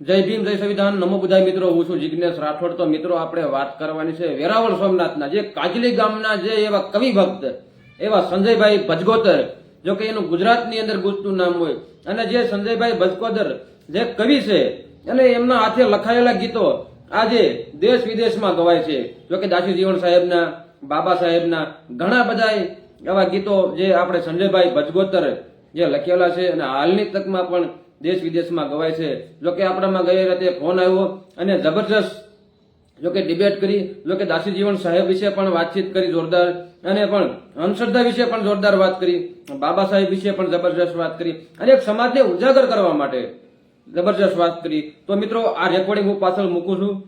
જય ભીમ, જય સંવિધાન. નમો બુધાય મિત્રો, હું છું જિજ્ઞેશ રાઠોડ. તો મિત્રો, આપણે વાત કરવાની છે વેરાવળ સોમનાથના, જે કાજલી ગામના જે એવા કવિ ભક્ત, એવા સંજયભાઈ ભજગોતર જો કે એનું ગુજરાતની અંદર ગુજતું નામ હોય. અને જે સંજયભાઈ ભજગોતર જે કવિ છે અને એમના હાથે લખાયેલા ગીતો આજે દેશ વિદેશમાં ગવાય છે. જો કે દાસી જીવન સાહેબના, બાબા સાહેબના, ઘણા બધા એવા ગીતો જે આપણે સંજયભાઈ ભજગોતર જે લખેલા છે અને હાલની તકમાં પણ દેશ વિદેશમાં ગવાય છે. જોકે આપણામાં ગઈ રાતે ફોન આવ્યો અને જબરજસ્ત, જોકે ડિબેટ કરી, જોકે દાસી જીવન સાહેબ વિશે પણ વાતચીત કરી જોરદાર અને પણ અંધશ્રદ્ધા વિશે પણ જોરદાર વાત કરી, બાબા સાહેબ વિશે પણ જબરજસ્ત વાત કરી અને એક સમાજને ઉજાગર કરવા માટે જબરજસ્ત વાત કરી. તો મિત્રો, આ રેકોર્ડિંગ હું પાછળ મૂકું છું.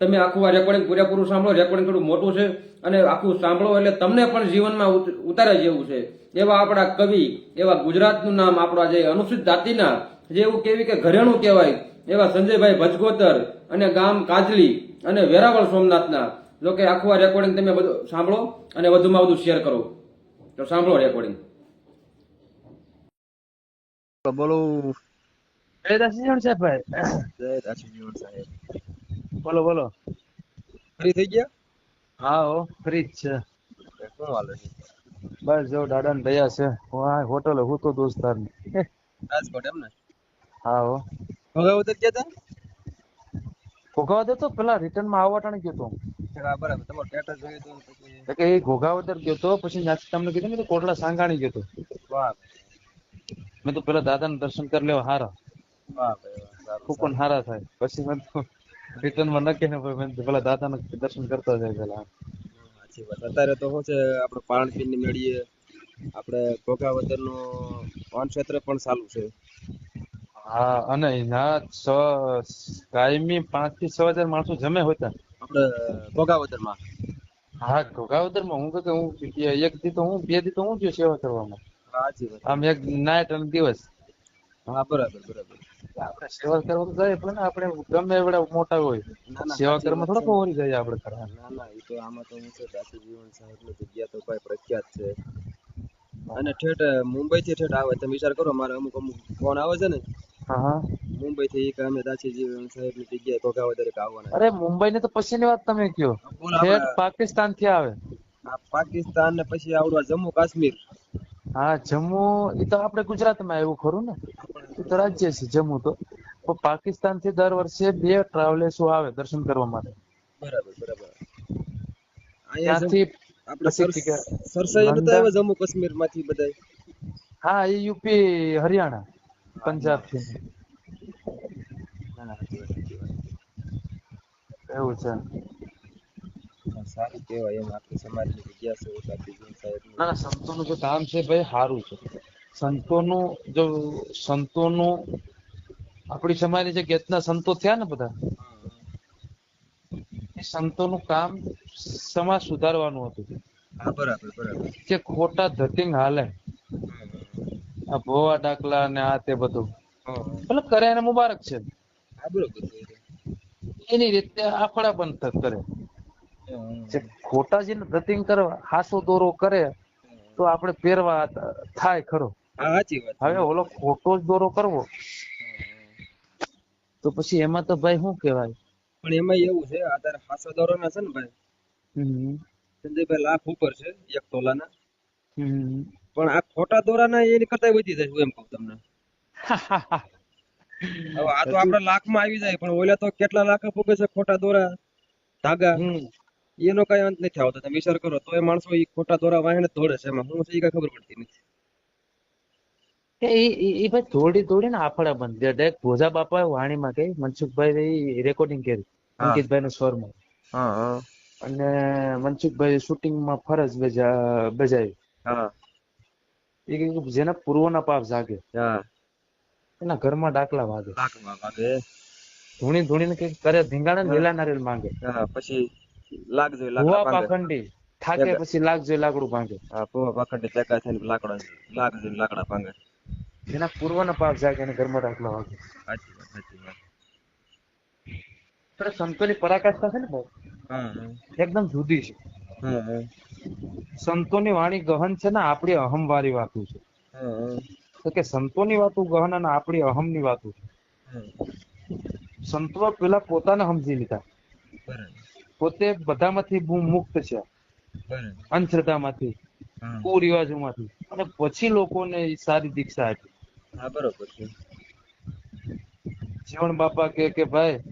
તમે આખું આ રેકોર્ડિંગ પૂરેપૂરું સાંભળો. રેકોર્ડિંગ થોડું મોટું છે અને આખું સાંભળો એટલે તમને પણ જીવનમાં ઉત- ઉતારે જેવું છે. એવા આપણા કવિ, એવા ગુજરાતનું નામ આપણા જે અનુસૂચિત જાતિના જે એવું કેવી કે ઘરેણું કહેવાય એવા સંજયભાઈ ભજગોતર અને ગામ કાજલી અને વેરાવળ સોમનાથના. જો કે આખું આ રેકોર્ડિંગ તમે બધું સાંભળો અને વધુમાં વધુ શેર કરો. તો સાંભળો રેકોર્ડિંગ બોલો. જય દાસીજણ સાહેબ ભાઈ. જય દાસીજીવન સાહેબ. બોલો બોલો. ફ્રી થઈ ગયા? હા હો ફ્રી જ છે. કોણ વાલે છે? બસ જો દાદા ને દયા છે. હું આ હોટલે હું તો દોસ્તાર રાજકોટ એમ ને? હા હવે ઉતર ગયા તા? ઘોઘાવદર તો પેલા રિટર્નમાં આવવા ટાણે ગયો તો. બરાબર. તમારો ટેટર જોયું તો પછી. કે એ ઘોઘાવદર ગયો તો પછી ત્યાંથી તમને કીધું ને તો કોટલા સાંગાણી ગયો તો. વાહ મેં તો પેલા દાદા ને દર્શન કરી લેવા હારા. પણ હારા થાય. પછી મેં તો રિટર્નમાં નક્કી ને મેં પેલા દાદા ને દર્શન કરતા જાય પેલા. અત્યારે તો શું છે આપણે પાણપીનની મેળીએ આપણે ઘોઘાવદરનું વન ક્ષેત્ર પણ ચાલુ છે. હા અને ના છ કાયમી પાંચથી છ હજાર માણસો જમે હોતા આપણે માં હા ઘોઘાવદરમાં હું કે હું એક દી તો હું બે દી તો હું થયો સેવા કરવામાં. આમ એક નાઈટ અને દિવસ. હા બરાબર બરાબર. આપણે સેવા કરવા તો જાય પણ આપણે ગમે એવડા મોટા હોય. સેવા સાચી કરવા વાત થોડા ઓરી જાય આપણે કરવા ના ના એ તો આમાં તો હું છે દાસીજીવન સાહેબની જગ્યા તો કોઈ પ્રખ્યાત છે. અને ઠેઠ મુંબઈ થી ઠેઠ આવે તમે વિચાર કરો મારે અમુક અમુક ફોન આવે છે ને મુંબઈ થી અમે દાસીજીવન સાહેબની જગ્યાએ ઘોઘા વધારે આવવાના અરે મુંબઈ ને તો પછી ની વાત તમે કયો પાકિસ્તાનથી આવે. પાકિસ્તાન ને પછી આવડવા જમ્મુ કાશ્મીર. હા જમ્મુ એ તો આપણે ગુજરાતમાં આવ્યું ખરું ને? એ તો રાજ્ય છે જમ્મુ તો. પણ પાકિસ્તાનથી દર વર્ષે બે ટ્રાવેલર્સો આવે દર્શન કરવા માટે. બરાબર બરાબર. અહીંયાથી આપણે સરસાઈ નતા આવ્યા જમ્મુ કાશ્મીરમાંથી બધા હા એ યુપી હરિયાણા. પંજાબથી એવું છે સારું કહેવાય એમ આપણી સમાજની જગ્યા છે સાહેબ. ના ના સંતોનું જે કામ છે ભાઈ સારું છે. સંતોનું જો સંતોનું આપણી સમાજની જે ગેતના સંતો થયા ને બધા એ સંતોનું કામ સમાજ સુધારવાનું હતું. બરાબર બરાબર. જે ખોટા ધતિંગ હાલે આ ભોવા ડાકલા ને આ તે બધું. ભલે કરે એને મુબારક છે. એની રીતે આખડા પણ કરે. જે ખોટા જે ધતિંગ કરે હાસો દોરો કરે તો આપણે પહેરવા થાય ખરો. સાચી વાત હવે ઓલો ખોટો જ દોરો કરવો તો પછી એમાં તો ભાઈ શું કહેવાય? પણ એમાં એવું છે આધાર હાસો દોરો ના છે ને ભાઈ સંજયભાઈ લાખ ઉપર છે એક તોલાના. પણ આ ખોટા દોરાના એની કરતા વધી જાય એમ કહું તમને. હવે આ તો આપડે લાખમાં આવી જાય પણ ઓલા તો કેટલા લાખ ભોગે છે ખોટા દોરા? ધાગા. એનો કઈ અંત નથી આવતો તમે વિચાર કરો તો એ માણસો એ ખોટા દોરા વાહીને દોડે છે એમાં હું છે એ કઈ ખબર પડતી નથી. એ ભાઈ દોડી આફડા બંધ. ડાયરેક્ટ ભોજા બાપા વાણીમાં કે મનસુખભાઈ રેકોર્ડિંગ કરી અંકિતભાઈ નો સ્વરમાં. અને મનસુખભાઈ શૂટિંગમાં ફરજ બજા બજાવી. એ કે જેના પૂર્વના પાપ જાગે એના ઘરમાં ડાકલા વાગે. વાગે. ધૂણી ધૂણીને કંઈક કરે ધીંગાણે લીલા નારિયેલ માંગે. પછી લાગજો લાકડા પાખંડી થાકે પછી લાગજો લાકડું ભાંગે. હા ભૂવા પાખંડી ચકા થઈને લાકડા લાગજો લાકડા ભાંગે. જેના પૂર્વના પાપ જાગે એને ઘરમાં ડાકલા વાગે. સાચી વાત સાચી વાત. સંતોની પરાકાષ્ઠા છે ને બહુ એકદમ જુદી છે. સંતોની વાણી ગહન છે ને આપણી અહમવાળી વાતો છે. તો કે સંતોની વાતો ગહન અને આપણી અહમની વાતો છે. સંતો પેલા પોતાને સમજી લીધા. પોતે બધામાંથી મુક્ત છે. અંધશ્રદ્ધામાંથી કુરિવાજો કુરિવાજોમાંથી અને પછી લોકોને સારી દીક્ષા આપી. હા બરોબર છે. જીવન બાપા કે કે ભાઈ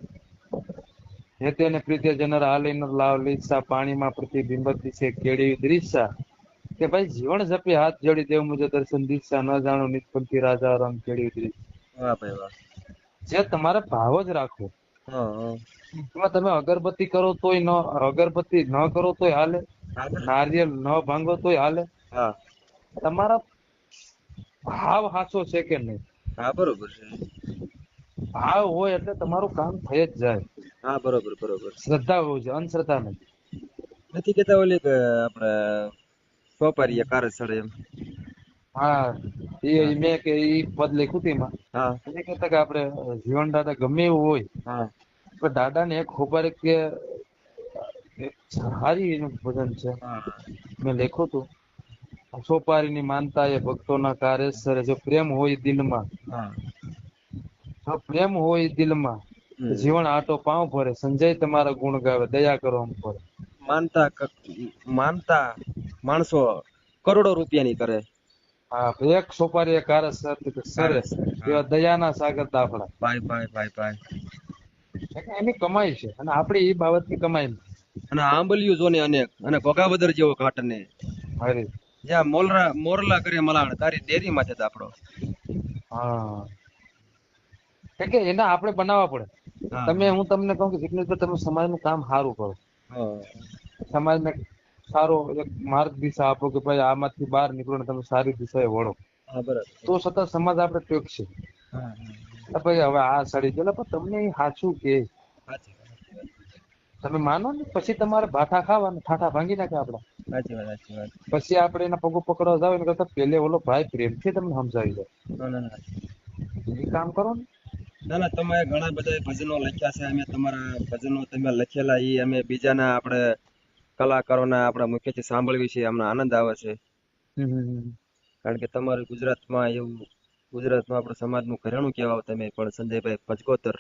હેતે ને પ્રીતે જનર હાલીનો લાવ લીસા પાણીમાં પ્રતિબિંબત છે કેળી દ્રિશા કે ભાઈ જીવન જપી હાથ જોડી દેવ મુજે દર્શન દીક્ષા ન જાણો નિષ્પંથી રાજા રંગ કેળી દ્રિશા વાહ ભાઈ વાહ. જે તમારે ભાવ જ રાખો. એમાં તમે અગરબત્તી કરો તોય ન અગરબત્તી ન કરો તોય હાલે. નારિયેલ ન ભાંગો તોય હાલે. હા. તમારા ભાવ હાચો છે કે નહીં? હા બરોબર છે. ભાવ હોય એટલે તમારું કામ થઈ જ જાય. હા બરોબર બરોબર. શ્રદ્ધા હોવી જોઈએ અંધશ્રદ્ધા નથી. નથી કેતા ઓલી આપણે સોપારીએ કાર ચડે એમ. હા એ મેં કે એ પદ લખ્યું હતું એમાં. હા. એને કહેતા કે આપણે જીવન દાદા ગમે એવું હોય હા. પણ દાદા ને એક ખબર કે સારી એનું ભજન છે. હા. મેં લખ્યું હતું. સોપારીની માનતા એ ભક્તોના કાર્યસરે જો પ્રેમ હોય દિલમાં પ્રેમ હોય દિલમાં. જીવન આટો પાવ ભરે. સંજય તમારા ગુણ ગાવે દયા કરો આમ માનતા માનતા માણસો કરોડો રૂપિયાની કરે. હા એક સોપારી એક આરસ સરે એવા દયાના સાગર દાફડા. ભાઈ ભાઈ ભાઈ ભાઈ. એની કમાઈ છે. અને આપણી એ બાબતની કમાઈ નથી. અને આંબલિયું જોને અનેક. અને ઘોઘાવદર જેવો ઘાટને. હારી. જ્યાં મોલરા મોરલા કરે મલાણ. તારી ડેરી માં છે આપડો હા. કે એના આપણે બનાવવા પડે. તમે હું તમને કહું કે જિગ્નેશભાઈ તમે સમાજનું કામ સારું કરો. સમાજને સારો એક માર્ગ દિશા આપો કે ભાઈ આમાંથી બહાર નીકળો ને તમે સારી દિશાએ વળો. તો છતાં સમાજ આપણે ટેકશે ભાઈ હવે આ સડી ગયેલા પણ તમને એ સાચું કે તમે માનો ને પછી તમારે ભાઠા ખાવા ને ઠાઠા ભાંગી નાખે આપડા સાચી વાત સાચી વાત. પછી આપણે એના પગો પકડવા જાવ એના કરતા પેલે ઓલો ભાઈ પ્રેમથી તમને સમજાવી દો. એ કામ કરો ને. ના ના તમે ઘણા બધા ભજનો લખ્યા છે. અમે તમારા ભજનો તમે લખેલા એ અમે બીજાના આપણે કલાકારોના આપણે મુખ્યથી સાંભળવી છે. અમને આનંદ આવે છે. કારણ કે તમારું ગુજરાતમાં એવું ગુજરાતમાં આપણે સમાજનું ઘરેણું કહેવાય તમે પણ સંજયભાઈ પચકોતર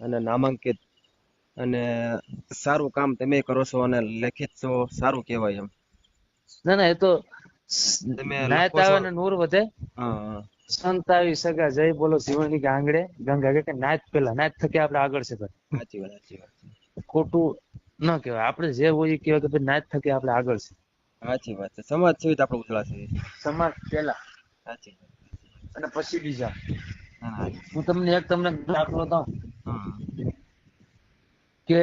અને નામાંકિત અને સારું કામ તમે કરો છો અને લેખિત છો સારું કહેવાય એમ. ના ના એ તો તમે નાયત આવે ને નૂર વધે. હા. હા સંત આવી સગા જય બોલો જીવનની ગાંગડે ગંગા કે નાચ પેલા નાચ થકી આપણે આગળ છે ભાઈ. સાચી વાત સાચી વાત. ખોટું ન કહેવાય. આપણે જે હોય એ કહેવાય કે ભાઈ નાચ થકી આપણે આગળ છે. સાચી વાત છે. સમાજ સેવિત આપણે ઉજળા છે. સમાજ પેલા સાચી અને પછી બીજા. હું તમને એક તમને દાખલો દઉં. કે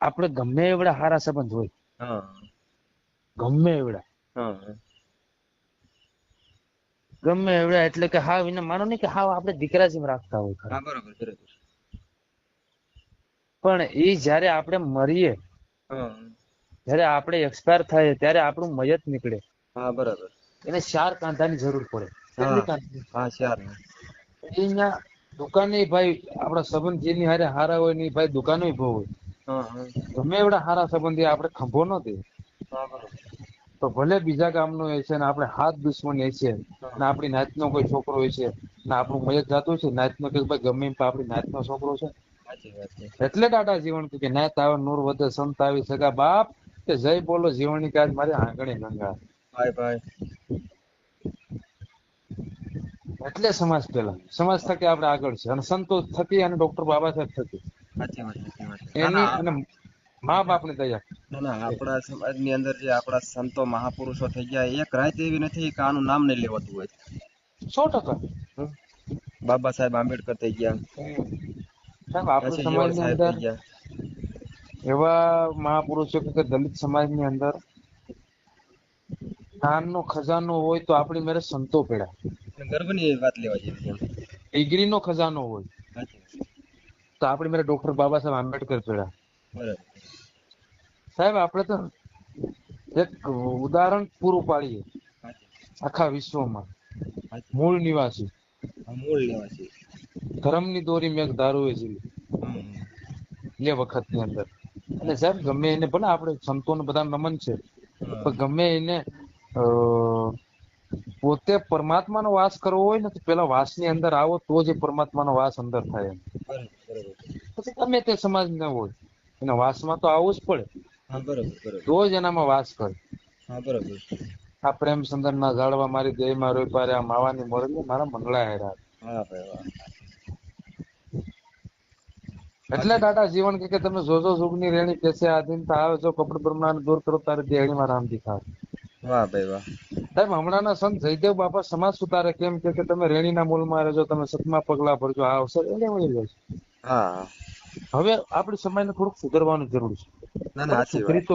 આપણે ગમે એવડા સારા સંબંધ હોય. હા. ગમે એવડા. ગમે એવડા એટલે કે હાવ એને માનો નહીં કે હાવ આપણે દીકરા જેમ રાખતા હોય. હા બરોબર પણ એ જ્યારે આપણે મરીએ જ્યારે આપણે એક્સપાયર થાય ત્યારે આપણું મયત નીકળે. હા બરાબર. એને ચાર કાંધાની જરૂર પડે? હા ચાર અહીંયા દુકાને ભાઈ આપણા સંબંધ જેની હારે હારા હોયની ભાઈ દુકાનો ભો હોય. ગમે એવડા હારા સંબંધી આપણે ખંભો ન દે. બરોબર. તો ભલે બીજા ગામનો એ છે ને આપણે હાથ દુશ્મન એ છે ને આપણી નાતનો કોઈ છોકરો એ છે ને આપણું મયત જાતું છે નાતનો કે ભાઈ ગમે આપણી નાતનો છોકરો છે. એટલે ટાટા જીવન કે નાત આવે નૂર વધે સંત આવી સગા બાપ કે જય બોલો જીવનની કાજ મારે આંગણે ગંગા. ભાઈ ભાઈ. એટલે સમાજ પેલા સમાજ થકી આપણે આગળ છે. અને સંતોષ થકી અને ડોક્ટર બાબા સાહેબ થકી. એની અને મા બાપની દયા ના ના આપણા સમાજની અંદર જે આપણા સંતો મહાપુરુષો થઈ ગયા એક રાત એવી નથી કે આનું નામ નહીં લેવાતું હોય. સો ટકા. બાબા સાહેબ આંબેડકર થઈ ગયા. સાહેબ આપણા સમાજની અંદર એવા મહાપુરુષો કે દલિત સમાજની અંદર દાનનો ખજાનો હોય તો આપણી મેરે સંતો પેડા ગર્વની વાત લેવા જેવી. ડિગ્રીનો ખજાનો હોય તો આપણી મેરે ડોક્ટર બાબા સાહેબ આંબેડકર પેડા બરાબર. સાહેબ આપણે તો એક ઉદાહરણ પૂરું પાડીએ. આખા વિશ્વમાં. મૂળ નિવાસી. મૂળ નિવાસી. ધર્મની દોરી મેઘ દારૂએ જીવી. એ વખતની અંદર. અને સાહેબ ગમે એને ભલે આપણે સંતોને બધા નમન છે. પણ ગમે એને પોતે પરમાત્માનો વાસ કરવો હોય ને તો પેલા વાસની અંદર આવો તો જ એ પરમાત્માનો વાસ અંદર થાય એમ. પછી ગમે તે સમાજ ના હોય. એના વાસમાં તો આવવું જ પડે. તો જ એનામાં વાસ કરે. આ પ્રેમ સંદર ના ઝાડવા મારી દેહમાં રોઈ પારે આ માવાની મોરલી મારા મંગળા હેરા એટલે ટાટા જીવન કે તમે જોજો સુખની રેણી કેસે આધીનતા આવે જો કપડ બ્રહ્માંડ દૂર કરો તારે દેહણીમાં રામ દીખાવે વાહ ભાઈ વાહ. સાહેબ હમણાંના સંત જયદેવ બાપા સમાજ સુતારે કેમ કે કે તમે રેણીના મૂળમાં રહેજો તમે સતમા પગલા ભરજો આ અવસર એને મળી જાય હા હવે આપણી સમાજને થોડુંક સુધારવાની જરૂર છે. ના ના સાચી તો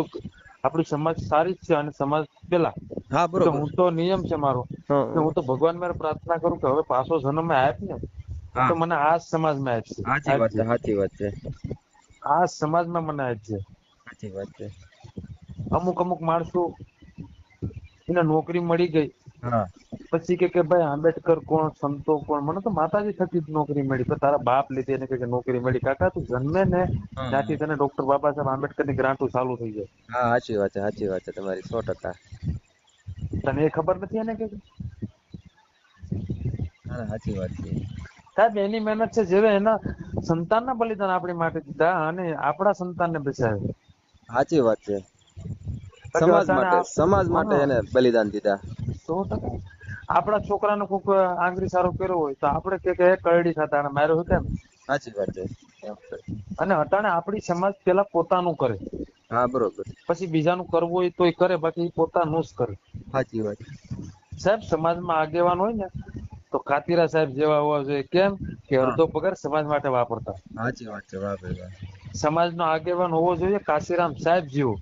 આપણી સમાજ સારી જ છે અને સમાજ પેલા. હા બરોબર. હું તો નિયમ છે મારો. હું. તો ભગવાન મારે પ્રાર્થના કરું કે હવે પાછો જન્મ આપ ને તો મને આ સમાજમાં આપશે સાચી વાત છે સાચી વાત છે. આ સમાજમાં મને આપજે સાચી વાત છે. અમુક અમુક માણસો એને નોકરી મળી ગઈ. હા. પછી કે કે ભાઈ આંબેડકર કોણ સંતો કોણ? મને તો માતાજી થકી જ નોકરી મળી. પણ તારા બાપ લીધે એને કે નોકરી મળી. કાકા તું જન્મે ને ત્યાંથી તને ડોક્ટર બાબા સાહેબ આંબેડકરની ગ્રાન્ટો ચાલુ થઈ જાય. હા સાચી વાત છે સાચી વાત છે તમારી સો ટકા. તને એ ખબર નથી એને કે હા સાચી વાત છે. સાહેબ એની મહેનત છે જેવે એના સંતાનના બલિદાન આપણી માટે દીધા અને આપણા સંતાનને બચાવ્યા. સાચી વાત છે. સમાજ માટે સમાજ માટે એને બલિદાન દીધા. સો ટકા. આપણા છોકરાનો કોક આંગળી સારો કર્યો હોય તો આપણે કે કે કરડી ખાતા માર્યો હતો કેમ સાચી વાત છે. અને અટાણે આપણી સમાજ પેલા પોતાનું કરે. હા બરોબર. પછી બીજાનું કરવું હોય તો એ કરે બાકી પોતાનું જ કરે. સાચી વાત. સાહેબ સમાજમાં આગેવાન હોય ને તો કાતીરા સાહેબ જેવા હોવા જોઈએ. કેમ? કે અડધો પગાર સમાજ માટે વાપરતા. સાચી વાત છે વાહ સમાજનો આગેવાન હોવો જોઈએ કાશીરામ સાહેબ જેવો.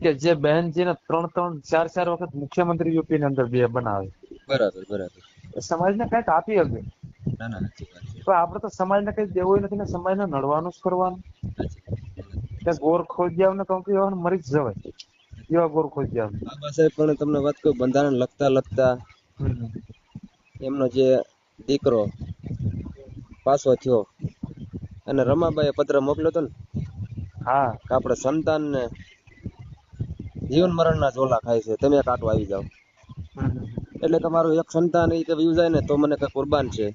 કે જે બહેનજીને ત્રણ ત્રણ ચાર ચાર વખત મુખ્યમંત્રી યુપી ની અંદર બે બનાવે. બરાબર બરાબર. સમાજને કંઈક આપી શકે. ના ના તો આપણે તો સમાજને કઈ દેવું નથી ને સમાજને નડવાનું જ કરવાનું. ત્યાં વાત. કે ગોર ખોદ્યા ને કંકુ એવા મરી જ જવાય. એવા ગોર જાવ બાબા સાહેબ પણ તમને વાત કહું બંધારણ લખતા લખતા એમનો જે દીકરો પાછો થયો અને રમાબાઈએ પત્ર મોકલ્યો હતો ને? હા. કે આપણે સંતાનને જીવન મરણના ઝોલા ખાય છે તમે કાંટો આવી જાઓ. એટલે તમારું એક સંતાન એ વ્યૂ જાય ને તો મને કઈ કુરબાન છે.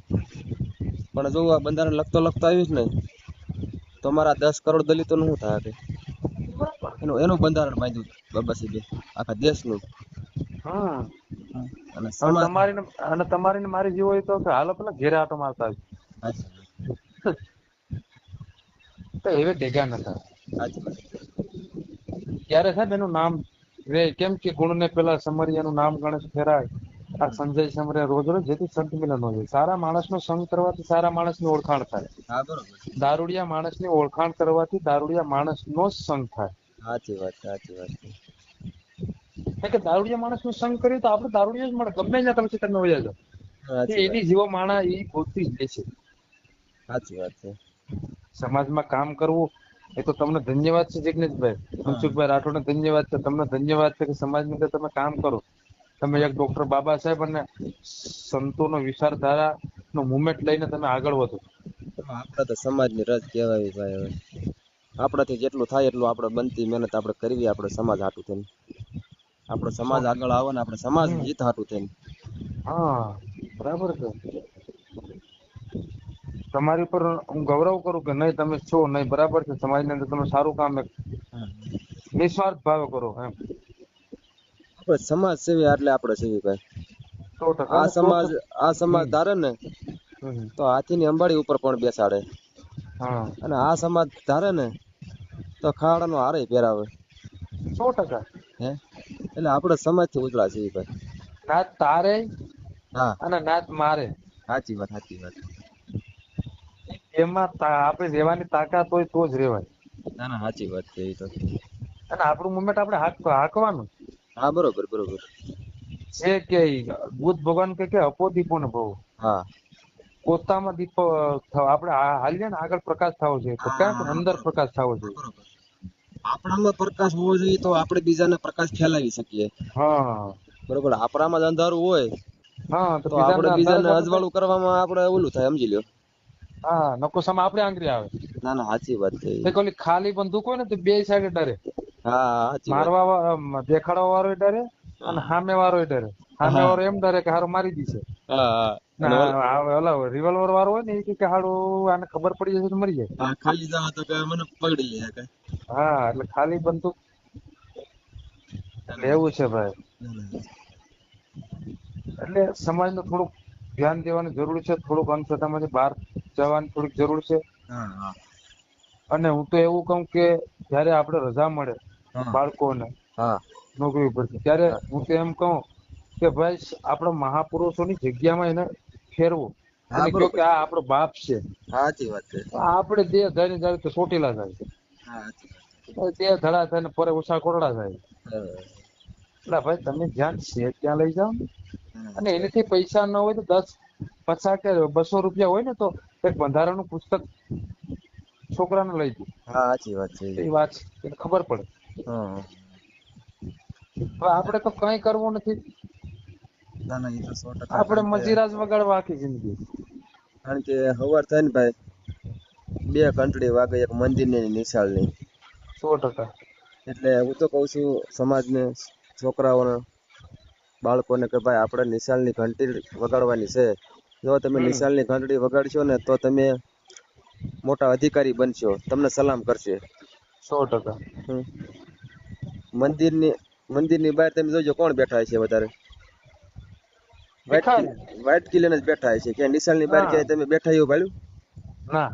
પણ જો આ બંધારણ લખતો લખતો આવીશ ને તો મારા દસ કરોડ દલિતોનું શું થાય કે એનું એનું બંધારણ બાંધ્યું બાબા સાહેબે આખા દેશનું. હા. અને તમારી અને તમારી ને મારી જીવો તો હાલો પેલા ઘેરે આટો મારતા તો એવે ભેગા નતા સાચી વાત. ત્યારે સાહેબ એનું નામ રે કેમ કે ગુણ ને પેલા સમરિયાનું નામ ગણેશ ફેરાય. આ સંજય સમરે રોજ રોજ જેથી સંત મિલન હોય સારા માણસનો સંગ કરવાથી સારા માણસની ઓળખાણ થાય. દારૂડિયા માણસ માણસની ઓળખાણ કરવાથી દારૂડિયા માણસનો જ સંગ થાય. સાચી વાત સાચી વાત કે દારૂડિયા માણસનો સંગ કર્યો તો આપણે દારૂડિયો જ મળે. ગમે ત્યાં તમે તમે વયા જાઓ એની જીવો માણા એ ગોતી જ લે છે સાચી વાત છે. સમાજમાં કામ કરવું એ તો તમને ધન્યવાદ છે જિગ્નેશભાઈ મનસુખભાઈ રાઠોડને ધન્યવાદ છે. તમને ધન્યવાદ છે કે સમાજની અંદર તમે કામ કરો. તમે એક ડોક્ટર બાબા સાહેબ અને સંતોનો વિચારધારા નો મુવમેન્ટ લઈને તમે આગળ વધો. આપણે તો સમાજની રજ કહેવાય ભાઈ હવે આપણાથી જેટલું થાય એટલું આપણે બનતી મહેનત આપણે કરવી આપણે સમાજ હાટું થઈને. આપણો સમાજ આગળ આવે ને આપણે સમાજ જીત હાટું થઈને. હા બરાબર છે. તમારી ઉપર હું ગૌરવ કરું કે નહીં તમે છો નહીં. બરાબર છે. સમાજની અંદર તમે સારું કામ એક નિસ્વાર્થ ભાવે કરો એમ. આપણે સમાજ સેવી એટલે આપણે સેવી ભાઈ આ સમાજ આ સમાજ ધારે ને તો તો હાથીની અંબાડી ઉપર પણ બેસાડે. અને આ સમાજ ધારે ને તો ખાડાનો હારે પહેરાવે. સો ટકા. હે? એટલે આપણે સમાજથી ઉજળા છીએ ભાઈ નાત તારે હા. અને નાત મારે. સાચી વાત સાચી વાત. એમાં આપણે રહેવાની તાકાત હોય તો જ રહેવાય. ના ના સાચી વાત છે એ તો. અને આપણું મુમેન્ટ આપણે હાક હાંકવાનું. હા બરોબર બરોબર. જે કે બુદ્ધ ભગવાન કે કે અપો દીપો ને ભવ. હા. પોતામાં દીપો આપણે હાલીએ ને આગળ પ્રકાશ થવો જોઈએ. તો ક્યાંક અંદર પ્રકાશ થવો જોઈએ. આપણામાં પ્રકાશ હોવો જોઈએ તો આપણે બીજાને પ્રકાશ ફેલાવી શકીએ. હા. બરોબર. આપણામાં જ અંધારું હોય હા તો આપણે બીજાને અજવાળું કરવામાં આપણે ઓલું થાય સમજી લ્યો. હા નકો સમ આપણે આંગરી આવે. ના ના સાચી વાત છે. ઓલી ખાલી બંદૂક હોય ને તો બે સાઈડે ડરે. મારવા દેખાડવા વાળો ડરે અને સામે વાળો ડરે. સામે વાળો એમ ડરે કે હારો મારી દીશે. ના ઓલા રિવોલ્વર વાળો હોય ને એ કે હારું આને ખબર પડી જશે તો મરી જાય. ખાલી જાવ તો કે મને પકડી લે કે હા એટલે ખાલી બંદૂક. લેવું એવું છે ભાઈ. એટલે સમાજનું થોડુંક ધ્યાન દેવાની જરૂર છે થોડુંક અંધશ્રદ્ધામાંથી બહાર જવાની થોડીક જરૂર છે. હા હા. અને હું તો એવું કહું કે જ્યારે આપણે રજા મળે. બાળકોને નોકરી ઉપરથી. ત્યારે હું. તો એમ કહું કે ભાઈ આપણા મહાપુરુષોની જગ્યામાં એને ફેરવો. અને કહો કે આ આપણો બાપ છે. સાચી વાત છે. આપણે દેહ ધારી જાય તો ચોટીલા છે. વાત દેહ ધડા થાય ને પરે ઓછા કોરડા થાય. એટલે ભાઈ તમે જ્યાં છે ત્યાં લઈ જાઓ અને એનાથી પૈસા ન હોય તો દસ પચાસ કે બસો રૂપિયા હોય ને તો એક બંધારણનું પુસ્તક છોકરાને લઈ દો. હા સાચી વાત છે. એ વાત એને ખબર પડે. હવે આપણે તો કઈ કરવું નથી. ના ના એ તો સો ટકા આપણે મજીરાજ વગાડવા આખી જિંદગી. કારણ કે હવાર થાય ને ભાઈ બે ઘંટડી વાગે એક મંદિરની નિશાળની. સો ટકા. એટલે હું તો કહું છું સમાજને છોકરાઓને બાળકોને કે ભાઈ આપણે નિશાળની ઘંટી વગાડવાની છે. જો તમે. નિશાળની ઘંટડી વગાડશો ને તો તમે મોટા અધિકારી બનશો. તમને સલામ કરશે. સો ટકા. મંદિરની મંદિરની બહાર તમે જોજો કોણ બેઠા છે વધારે. વ્હાઈટ. કિલ્લાને જ બેઠા છે. કે નિશાળની બહાર ક્યાંય તમે બેઠા એવું ભાડ્યું ના.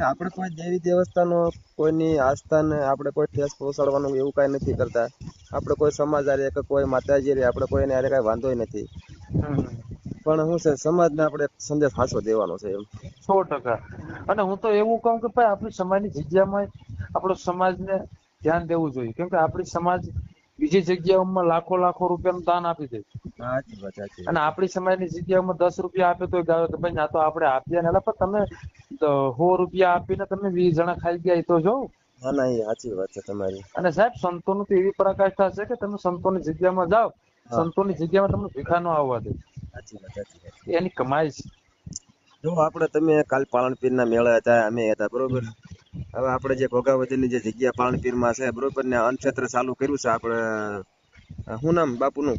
આપણે કોઈ દેવી દેવસ્થાનો કોઈની આસ્થાને આપણે કોઈ ઠેસ પહોંચાડવાનું એવું કાંઈ નથી કરતા. આપણે કોઈ સમાજ આરે કે કોઈ માતાજી રે આપણે કોઈને આરે કાંઈ વાંધો નથી. પણ શું છે સમાજને આપણે સંદેશ હાંસો દેવાનો છે એમ. સો ટકા. અને હું તો એવું કહું કે ભાઈ આપણી સમાજની જગ્યામાં આપણો સમાજને ધ્યાન દેવું જોઈએ. કેમ કે આપણી સમાજ બીજી જગ્યાઓમાં લાખો લાખો રૂપિયાનું દાન આપી દે અને આપણી સમાજની જગ્યામાં દસ રૂપિયા આપે તો ગાવે કે ભાઈ ના તો આપણે આપ્યા ને પણ તમે સો રૂપિયા આપીને તમે વીસ જણા ખાઈ ગયા તો જો. ના એ સાચી વાત છે તમારી. અને સાહેબ સંતોનું તો એવી પરાકાષ્ઠા છે કે તમે સંતોની જગ્યામાં જાઓ. સંતો સંતોની જગ્યામાં તમને ભીખા ન આવવા દે. એની કમાઈ છે. જો આપણે તમે કાલ પાલનપીરના મેળા હતા અમે હતા બરોબર? હવે આપણે જે ભોગાવતીની જે જગ્યા પાલનપીરમાં છે બરોબર ને અન્નક્ષેત્ર ચાલુ કર્યું છે આપણે શું નામ બાપુનું?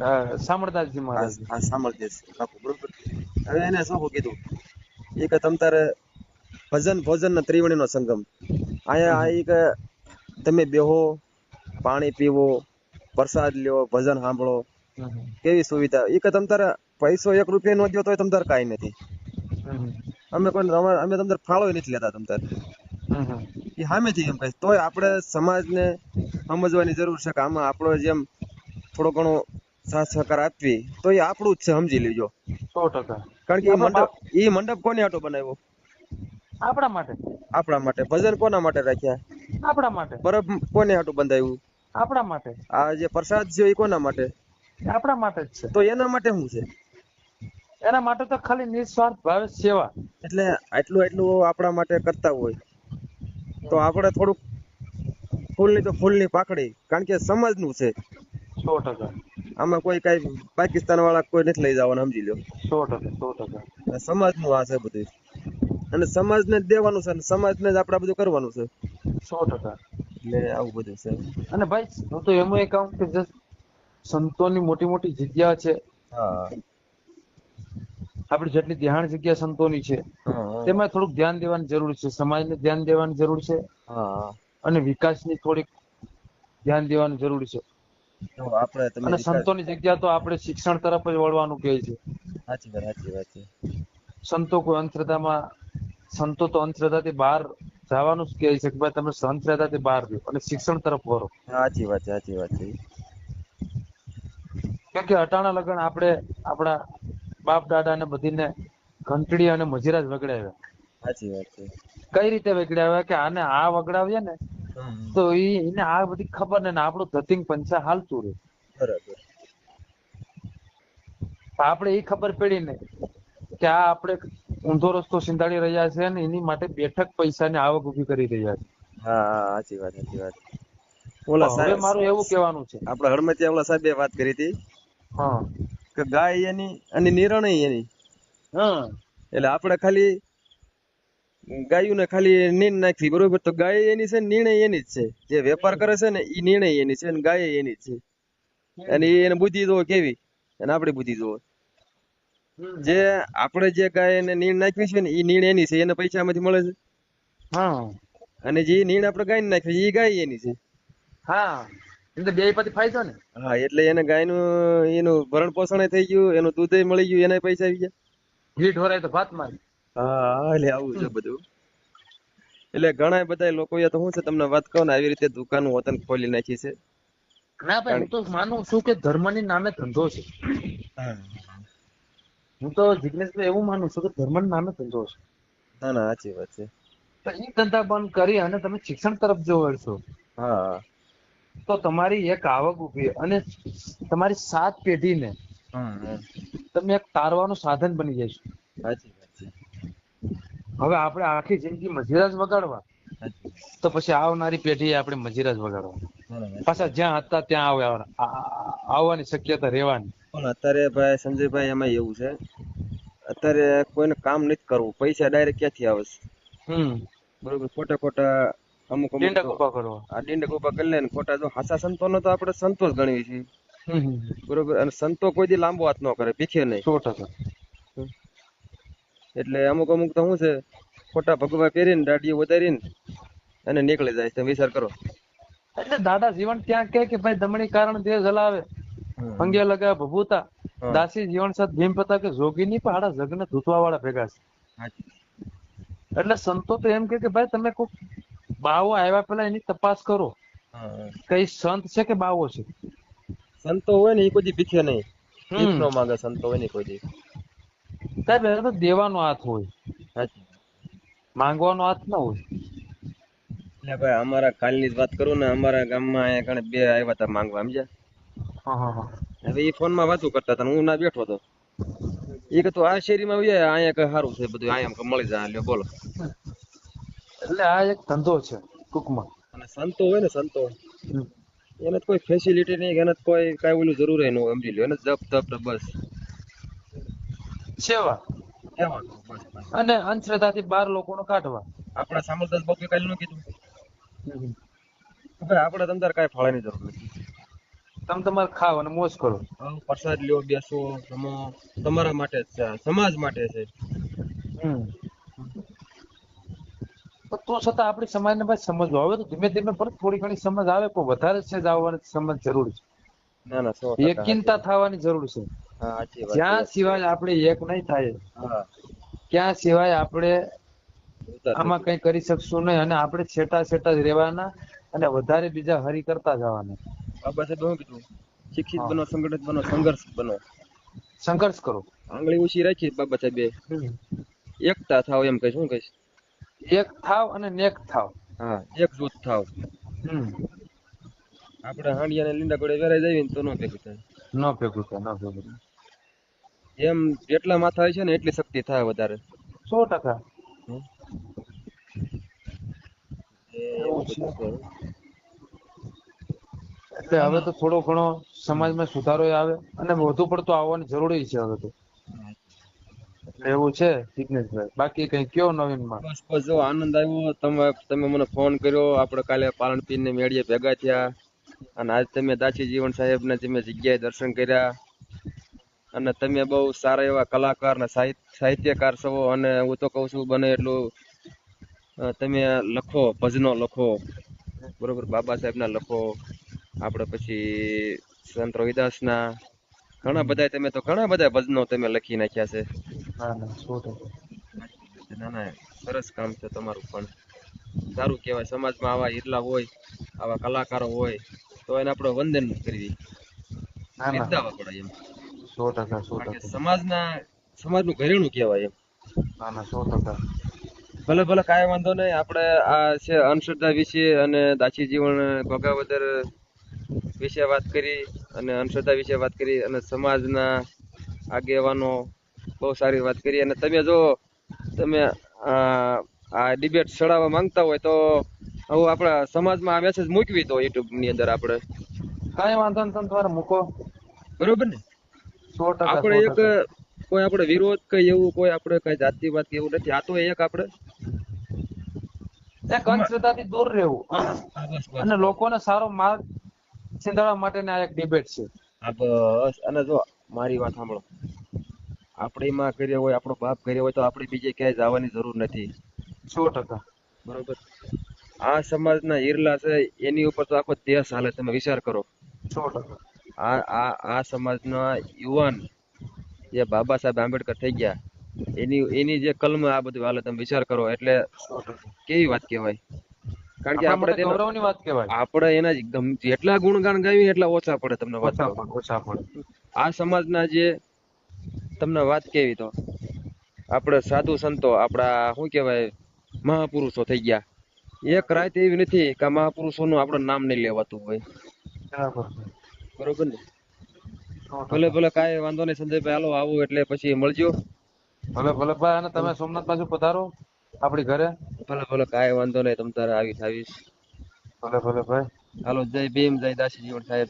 હા, સામળદાસજી મહારાજ. આ સામળદેશ બાપુ બરોબર. હવે એને શું કીધું? એ કે તમ તારે ભજન ભોજન ને ત્રિવેણીનો સંગમ. અહીંયા આ કે તમે બેહો પાણી પીવો પ્રસાદ લ્યો ભજન સાંભળો. કેવી સુવિધા? એ કે તમ તારે પૈસો એક રૂપિયા નો દ્યો તો તમ તારે કાંઈ નથી. અમે કોઈ અમે તમને ફાળો નથી લેતા તમ એ સામેથી એમ કહે તોય આપણે સમાજને સમજવાની જરૂર છે કે આમાં આપણો જેમ થોડો ઘણો સાથ સહકાર આપવી તો એ આપણું જ છે સમજી લેજો. સો ટકા. કારણ કે એ મંડપ એ મંડપ કોને આટો બનાવ્યો? આપણા માટે. આપણા માટે. ભજન કોના માટે રાખ્યા? આપણા માટે. બરફ કોને આટું બંધાયું? આપણા માટે. આ જે પ્રસાદ છે એ કોના માટે? આપણા માટે જ છે. તો એના માટે શું છે? એના માટે તો ખાલી નિસ્વાર્થ ભાવે સેવા. એટલે આટલું આટલું આપણા માટે કરતા હોય તો આપણે થોડુંક ફૂલની તો ફૂલની પાકડી કારણ કે સમાજનું છે. સો ટકા. આમાં કોઈ કઈ પાકિસ્તાન વાળા કોઈ નથી લઈ જવાના સમજી લો સો ટકા સો ટકા. સમાજનું આ છે બધું. અને સમાજને જ દેવાનું છે અને સમાજને જ આપણે બધું કરવાનું છે. સો ટકા. એટલે આવું બધું છે. અને ભાઈ હું તો એમ કહું કે જે સંતોની મોટી મોટી જગ્યા છે હા. આપણી જેટલી ધ્યાન જગ્યા સંતોની છે તેમાં થોડુંક ધ્યાન દેવાની જરૂર છે સમાજને ધ્યાન દેવાની જરૂર છે. અને વિકાસની થોડીક ધ્યાન દેવાની જરૂર છે. અને સંતોની જગ્યા તો આપણે શિક્ષણ તરફ જ વળવાનું કહે છે. સાચી વાત સાચી વાત સંતો કોઈ અંધશ્રદ્ધામાં સંતો તો અંધશ્રદ્ધાથી બહાર જવાનું જ કહે છે કે ભાઈ તમે અંધશ્રદ્ધાથી બહાર રહ્યો અને શિક્ષણ તરફ વળો. સાચી વાત સાચી વાત છે. કેમ કે અટાણા લગન આપણે આપણા બાપ દાદા ને બધીને ઘંટડી અને મજીરા જ વગડાવ્યા. સાચી વાત છે. કઈ રીતે વગડાવ્યા કે આને આ વગડાવીએ ને તો એને આ બધી ખબર ને આપણું ધતિંગ પંચા હાલતું રહે બરાબર. આપણે એ ખબર પડી ને કે આ આપણે ઊંધો રસ્તો સિંધાડી રહ્યા છે ને એની માટે બેઠક પૈસા ની આવક ઊભી કરી રહ્યા છે. હા હા સાચી વાત સાચી વાત. ઓલા સાહેબ મારું એવું કહેવાનું છે. આપણે હળમતિયા ઓલા સાહેબે વાત કરી હતી. હા. કે ગાય એની અને નિરણય એની. હા. એટલે આપણે ખાલી ગાયુંને ખાલી નીંદ નાખી બરોબર? તો ગાય એની છે નિર્ણય એની જ છે. જે વેપાર કરે છે ને એ નિર્ણય એની છે અને ગાય એની જ છે. અને એને બુદ્ધિ જોવો કેવી? અને આપણી બુદ્ધિ જોવો. જે આપણે જે ગાય ને નીણ નાખવી છે ને એ નીણ એની છે એને પૈસા માંથી મળે છે. હા. અને જે નીણ આપણે ગાય નાખવી એ ગાય એની છે. હા. એટલે બે પછી ફાયદો ને. હા એટલે એને ગાયનું એનું ભરણ પોષણ થઈ ગયું એનું દૂધ મળી ગયું એના પૈસા આવી ગયા. ઘી ઢોરાય તો ભાત મારી. હા એટલે આવું છે બધું. એટલે ઘણા બધા લોકોએ તો શું છે તમને વાત કહું ને આવી રીતે દુકાન વતન ખોલી નાખી છે. ના ભાઈ હું તો માનું છું કે ધર્મની નામે ધંધો છે. હું. તો જિગ્નેશભાઈ એવું માનું છું કે ધર્મના નામે ધંધો છે. ના ના સાચી વાત છે. તો એ ધંધા બંધ કરી અને તમે શિક્ષણ તરફ જો વળશો હા. તો તમારી એક આવક ઊભી અને તમારી સાત પેઢીને તમે એક તારવાનું સાધન બની જશો હવે આપણે આખી જિંદગી મજીરા જ વગાડવા તો પછી આવનારી પેઢી આપણે મજીરા જ વગાડવા પાછા જ્યાં હતા ત્યાં આવવા આ- આ- આવવાની શક્યતા રહેવાની. પણ અત્યારે ભાઈ સંજયભાઈ એમાં એવું છે. અત્યારે કોઈને કામ નથી કરવું. પૈસા ડાયરેક્ટ ક્યાંથી આવે છે? હમ. બરોબર ખોટા ખોટા અમુક અમુક ઊભા કરવા. આ ડીંડક ઊભા કરી લે ને ખોટા જો હાસા સંતોનો તો આપણે સંતોષ ગણીએ છીએ. બરોબર અને સંતો કોઈ દી લાંબો હાથ ન કરે ભીખે નહીં. સો ટકા. એટલે અમુક અમુક તો શું છે ખોટા ભગવા પહેરીને દાઢીઓ વધારીને અને નીકળી જાય તમે વિચાર કરો. એટલે દાદા જીવન ત્યાં કહે કે ભાઈ દમણી કારણ દેહ જલાવે અંગે લગાવે ભભૂતા. દાસી જીવન સાથ ભીમ પતા કે જોગીની પહાડા જગને ધૂતવા વાળા ભેગા છે. એટલે સંતો તો એમ કે કે ભાઈ તમે કોક બાવો આવ્યા પેલા એની તપાસ કરો. કઈ સંત છે કે બાવો છે? સંતો હોય ને એ કોઈ ભીખે નહીં. નો માંગે સંતો હોય ને કોઈ દી. સાહેબ એને તો દેવાનો હાથ હોય. માંગવાનો હાથ ના હોય. એટલે ભાઈ અમારા કાલની જ વાત કરું ને અમારા ગામમાં અહીંયા કણે બે આવ્યા હતા માંગવા સમજ્યા? હા હા હા. હવે એ ફોનમાં વાતો કરતા હતા હું ના બેઠો હતો. એ કે તું આ શેરીમાં આવ્યા અહીંયા કઈ સારું છે બધું અહીંયા મળી જાય લ્યો બોલો. એટલે આ એક ધંધો છે ટૂંકમાં. અને સંતો હોય ને સંતો એને કોઈ ફેસિલિટી નહીં એને કોઈ કાંઈ ઓલું જરૂર એનું સમજી લ્યો. એને જપ તપ ને બસ. સેવા. અને અંધશ્રદ્ધાથી બાર લોકોનો કાઢવા. આપણા સામલદાસ બાપુએ કાલે નું કીધું? ભાઈ આપણે તમતાર કાંઈ ફાળાની જરૂર નથી. તમે તમારે ખાવ અને મોજ કરો. પ્રસાદ લ્યો બેસો જમો. તમારા માટે છે સમાજ માટે છે. હમ. તો તો છતાં આપણી સમાજને ભાઈ સમજવું. આવે તો ધીમે ધીમે પર થોડી ઘણી સમજ આવે પણ વધારે છે જ આવવાની સમજ જરૂર છે. ના ના સો થવાની જરૂર છે. જ્યાં સિવાય આપણે એક નહીં થાય ત્યાં સિવાય આપણે આમાં કઈ કરી શકશું નહીં અને આપણે છેટા છેટા જ રહેવાના અને વધારે બીજા હરી કરતા જવાના. બાબા સાહેબ શું કીધું? શિક્ષિત બનો સંગઠિત બનો સંઘર્ષ બનો. સંઘર્ષ કરો. આંગળી ઊંચી રાખી બાબા સાહેબે. એકતા થાવ એમ કહીશ. શું કહીશ? એક થાવ અને નેક થાવ. હા. એક જૂથ થાવ. હમ. આપણે હાંડિયા ને લીંડા કોડે વેરાઈ જાય ને તો ન ભેગું થાય. ન ભેગું થાય ન ભેગું થાય. એમ જેટલા માથા હોય છે ને એટલી શક્તિ થાય વધારે. સો ટકા. એટલે હવે તો થોડો ઘણો સમાજમાં સુધારો આવે. અને વધુ પડતો આવવાની જરૂરી છે હવે તો. એવું છે, જિગ્નેશભાઈ. બાકી કઈ કયો નવીનમાં? બસ બસ, જો આનંદ આવ્યો. તમે તમે મને ફોન કર્યો. આપણે કાલે પાલનપીર ને મેળીએ ભેગા થયા. અને આજ તમે દાસી જીવન સાહેબ ને તમે જગ્યાએ દર્શન કર્યા. અને તમે બહુ સારા એવા કલાકાર ને સાહિત્ય સાહિત્યકાર છો. અને હું તો કહું છું, બને એટલું તમે લખો, ભજનો લખો. બરોબર, બાબા સાહેબ ના લખો. આપણે પછી સંત રોહિદાસ ના ઘણા બધા તમે તો ઘણા બધા ભજનો તમે લખી નાખ્યા છે. ના ના સરસ કામ છે તમારું પણ. સારું કહેવાય સમાજમાં આવા હિરલા હોય આવા કલાકારો હોય તો એને આપણે વંદન કરવી. બિરદાવવા પડે એમ. સો ટકા સો ટકા. સમાજના સમાજનું ઘરેણું કહેવાય એમ. ના ના સો ટકા. ભલે ભલે કાંઈ વાંધો નહીં આપણે આ છે અંધશ્રદ્ધા વિશે અને દાસી જીવન ભગાવદર વિશે વાત કરી. અને અંધશ્રદ્ધા વિશે વાત કરી અને સમાજના આગેવાનો બહુ સારી વાત કરી. અને તમે જો તમે આ ડિબેટ ચડાવવા માંગતા હોય તો હું આપણા સમાજમાં આ મેસેજ મૂકવી તો યુટ્યુબની અંદર આપણે. કાંઈ વાંધો નહીં તમે તમારે મૂકો. બરોબર ને? આપણે એક કોઈ આપણે વિરોધ કે એવું કોઈ આપણે કઈ જાતિવાદ કે એવું નથી. આ તો એક આપણે. અંધશ્રદ્ધાથી દૂર રહેવું. અને લોકોને સારો માર્ગ ચિંતાડવા માટેની આ એક ડિબેટ છે. આ બસ અને જો મારી વાત સાંભળો. આપણે માં કર્યો હોય આપણો બાપ કર્યો હોય તો આપણે બીજે ક્યાંય જવાની જરૂર નથી. સો ટકા. બરોબર? આ સમાજના ઈરલા છે એની ઉપર તો આખો દેશ હાલે તમે વિચાર કરો. સો ટકા. આ આ આ સમાજના યુવાન જે બાબા સાહેબ આંબેડકર થઈ ગયા એની એની જે કલમ આ બધું હાલે તમે વિચાર કરો એટલે કેવી વાત કહેવાય? કારણ કે આપણે ગૌરવની વાત કહેવાય. આપણે એના જેટલા ગુણગાન ગાવી એટલા ઓછા પડે તમને વાત ઓછા પડે ઓછા પણ. આ સમાજના જે તમને વાત કેવી તો આપણે સાધુ સંતો આપણા શું કહેવાય મહાપુરુષો થઈ ગયા. એક રાત એવી નથી કે મહાપુરુષોનું આપણે નામ નહીં લેવાતું હોય. બરોબર. ને? ભલે ભલે કાંઈ વાંધો નહીં સંજયભાઈ હાલો આવો એટલે પછી મળજો. ભલે ભલે ભાઈ અને તમે સોમનાથ પાછું પધારો આપણી ઘરે. ભલે ભલે કાંઈ વાંધો નહીં તમ તારે આવીશ આવીશ. ભલે ભલે ભાઈ. હાલો જય ભીમ જય દાસી જીવન સાહેબ.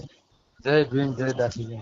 જય ભીમ જય દાસી જય